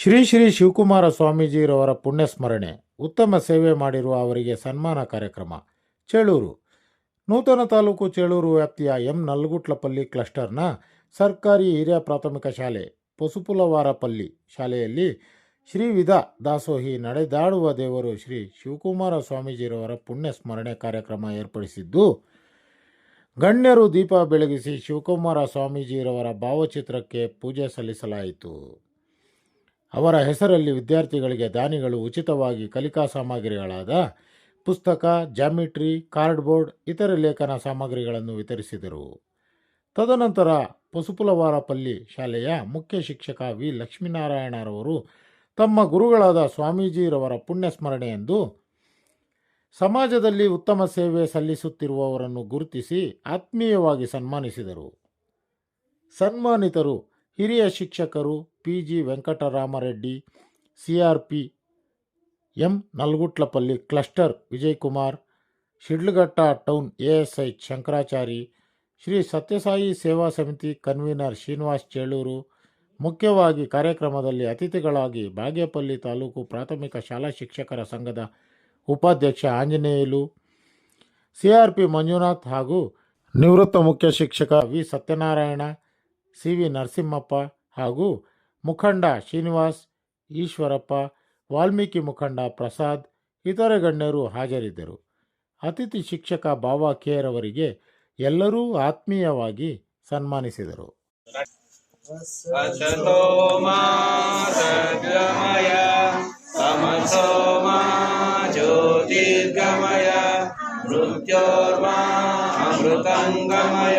ಶ್ರೀ ಶ್ರೀ ಶಿವಕುಮಾರ ಸ್ವಾಮೀಜಿರವರ ಪುಣ್ಯಸ್ಮರಣೆ, ಉತ್ತಮ ಸೇವೆ ಮಾಡಿರುವ ಅವರಿಗೆ ಸನ್ಮಾನ ಕಾರ್ಯಕ್ರಮ, ಚೇಳೂರು. ನೂತನ ತಾಲೂಕು ಚೇಳೂರು ವ್ಯಾಪ್ತಿಯ ಎಂ ನಲ್ಗುಟ್ಲಪಲ್ಲಿ ಕ್ಲಸ್ಟರ್ನ ಸರ್ಕಾರಿ ಹಿರಿಯ ಪ್ರಾಥಮಿಕ ಶಾಲೆ, ಪಸುಪುಲವಾರಪಲ್ಲಿ ಶಾಲೆಯಲ್ಲಿ ಶ್ರೀ ವಿಧ ದಾಸೋಹಿ ನಡೆದಾಡುವ ದೇವರು ಶ್ರೀ ಶಿವಕುಮಾರ ಸ್ವಾಮೀಜಿರವರ ಪುಣ್ಯಸ್ಮರಣೆ ಕಾರ್ಯಕ್ರಮ ಏರ್ಪಡಿಸಿದ್ದು, ಗಣ್ಯರು ದೀಪ ಬೆಳಗಿಸಿ ಶಿವಕುಮಾರ ಸ್ವಾಮೀಜಿರವರ ಭಾವಚಿತ್ರಕ್ಕೆ ಪೂಜೆ ಸಲ್ಲಿಸಲಾಯಿತು. ಅವರ ಹೆಸರಲ್ಲಿ ವಿದ್ಯಾರ್ಥಿಗಳಿಗೆ ದಾನಿಗಳು ಉಚಿತವಾಗಿ ಕಲಿಕಾ ಸಾಮಗ್ರಿಗಳಾದ ಪುಸ್ತಕ ಜಾಮಿಟ್ರಿ ಕಾರ್ಡ್ಬೋರ್ಡ್, ಇತರೆ ಲೇಖನ ಸಾಮಗ್ರಿಗಳನ್ನು ವಿತರಿಸಿದರು. ತದನಂತರ ಪಸುಪುಲವಾರಪಲ್ಲಿ ಶಾಲೆಯ ಮುಖ್ಯ ಶಿಕ್ಷಕ ವಿ. ಲಕ್ಷ್ಮೀನಾರಾಯಣರವರು ತಮ್ಮ ಗುರುಗಳಾದ ಸ್ವಾಮೀಜಿರವರ ಪುಣ್ಯಸ್ಮರಣೆಯೆಂದು ಸಮಾಜದಲ್ಲಿ ಉತ್ತಮ ಸೇವೆ ಸಲ್ಲಿಸುತ್ತಿರುವವರನ್ನು ಗುರುತಿಸಿ ಆತ್ಮೀಯವಾಗಿ ಸನ್ಮಾನಿಸಿದರು. ಸನ್ಮಾನಿತರು ಹಿರಿಯ ಶಿಕ್ಷಕರು P G Venkataramareddy CRP M Nalgutlapalli cluster Vijayakumar, Sidlaghatta town ASI Shankarachari, Shri Sathyasai Seva Samithi convener Srinivas Chelur, ಮುಖ್ಯವಾಗಿ ಕಾರ್ಯಕ್ರಮದಲ್ಲಿ ಅತಿಥಿಗಳಾಗಿ ಬಾಗೇಪಲ್ಲಿ ತಾಲೂಕು ಪ್ರಾಥಮಿಕ ಶಾಲಾ ಶಿಕ್ಷಕರ ಸಂಘದ ಉಪಾಧ್ಯಕ್ಷ ಆಂಜನೇಯಲು ಸಿಆರ್ಪಿ ಮಂಜುನಾಥ್ ಹಾಗೂ ನಿವೃತ್ತ ಮುಖ್ಯ ಶಿಕ್ಷಕ V Sathyanarayana, C V Narasimhappa ಹಾಗೂ ಮುಖಂಡ ಶ್ರೀನಿವಾಸ್, ಈಶ್ವರಪ್ಪ, ವಾಲ್ಮೀಕಿ ಮುಖಂಡ ಪ್ರಸಾದ್, ಇತರ ಗಣ್ಯರು ಹಾಜರಿದ್ದರು. ಅತಿಥಿ ಶಿಕ್ಷಕ ಬಾಬಾ ಖೇರ್ ಅವರಿಗೆ ಎಲ್ಲರೂ ಆತ್ಮೀಯವಾಗಿ ಸನ್ಮಾನಿಸಿದರು. ಜ್ಯೋತಿರ್ಗಮಯ ಮೃತ್ಯೋರ್ಮ ಅಮೃತಂಗಮಯ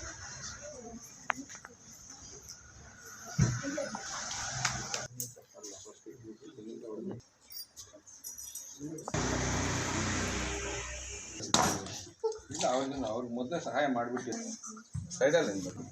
ಆವಾಗ ಅವ್ರಿಗೆ ಮೊದಲೇ ಸಹಾಯ ಮಾಡಿಬಿಟ್ಟಿದ್ರು ಸೈಡಲ್ಲಿ ಅನ್ಬೇಕು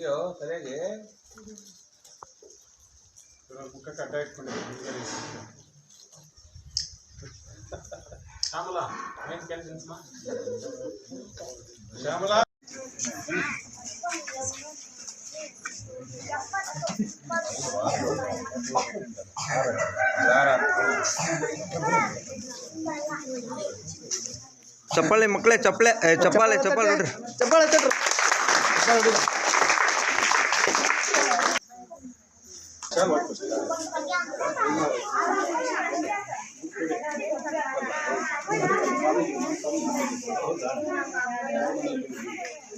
ಇದೆಯೋ ಸರಿಯಾಗಿ ಮುಖಕ್ಕೆ ಅಡ್ಡ ಇಟ್ಕೊಂಡಿದ್ದೀನಿ ಶ್ಯಾಮಲಾ ಯಾರ ಚಪ್ಪಾಳೆ ಮಕ್ಕಳೇ ಚಪ್ಪಳೆ ಏ, ಚಪ್ಪಾಳೆ ಚಪ್ಪಾಳೆ ನೋಡ್ರಿ ಚಪ್ಪಾಳೆ ತಡ್ರಿ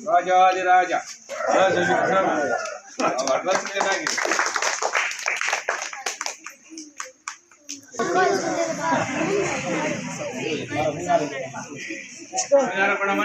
ರಾಜಾದಿರಾಜ ರಾಜ ವಿಕ್ರಮ ಅಡ್ರೆಸ್ ಏನಾಗಿದೆ ಕೊಡಮ್ಮ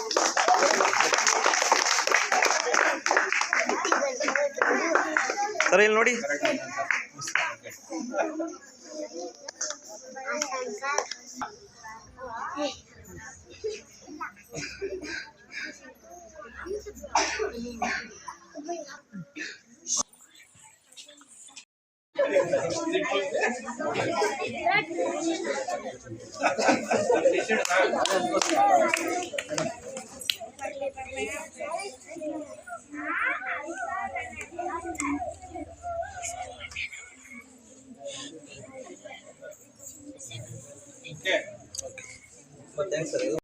ಸರ್ ಇಲ್ಲಿ ನೋಡಿ